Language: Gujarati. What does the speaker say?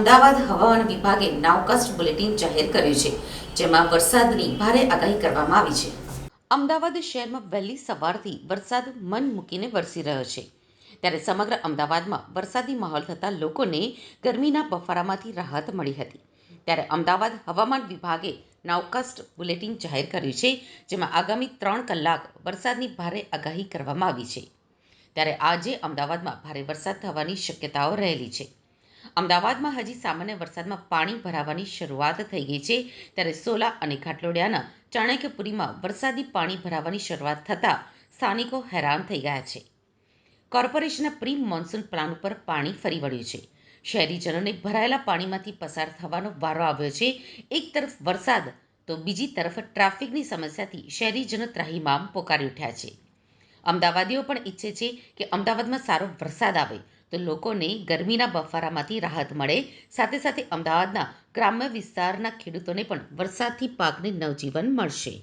અમદાવાદ હવામાન વિભાગે નાવકાસ્ટ બુલેટિન જાહેર કર્યું છે, જેમાં વરસાદની ભારે આગાહી કરવામાં આવી છે. અમદાવાદ શહેરમાં વહેલી સવારથી વરસાદ મન મૂકીને વરસી રહ્યો છે. ત્યારે સમગ્ર અમદાવાદમાં વરસાદી માહોલ થતાં લોકોને ગરમીના બફારામાંથી રાહત મળી હતી. ત્યારે અમદાવાદ હવામાન વિભાગે નાવકાસ્ટ બુલેટિન જાહેર કર્યું છે, જેમાં આગામી ત્રણ કલાક વરસાદની ભારે આગાહી કરવામાં આવી છે. ત્યારે આજે અમદાવાદમાં ભારે વરસાદ થવાની શક્યતાઓ રહેલી છે. અમદાવાદમાં હજી સામાન્ય વરસાદમાં પાણી ભરાવાની શરૂઆત થઈ ગઈ છે. ત્યારે સોલા અને ઘાટલોડિયાના ચાણક્યપુરીમાં વરસાદી પાણી ભરાવાની શરૂઆત થતાં સ્થાનિકો હેરાન થઈ ગયા છે. કોર્પોરેશનના પ્રી મોન્સૂન પ્લાન ઉપર પાણી ફરી વળ્યું છે. શહેરીજનોને ભરાયેલા પાણીમાંથી પસાર થવાનો વારો આવ્યો છે. એક તરફ વરસાદ, તો બીજી તરફ ટ્રાફિકની સમસ્યાથી શહેરીજનો ત્રાહીમામ પોકારી ઉઠ્યા છે. અમદાવાદીઓ પણ ઈચ્છે છે કે અમદાવાદમાં સારો વરસાદ આવે. તો લોકોને ગરમીના બફારામાંથી રાહત મળે. સાથે સાથે અમદાવાદના ગ્રામ્ય વિસ્તારના ખેડૂતોને પણ વરસાદથી પાકને નવજીવન મળશે.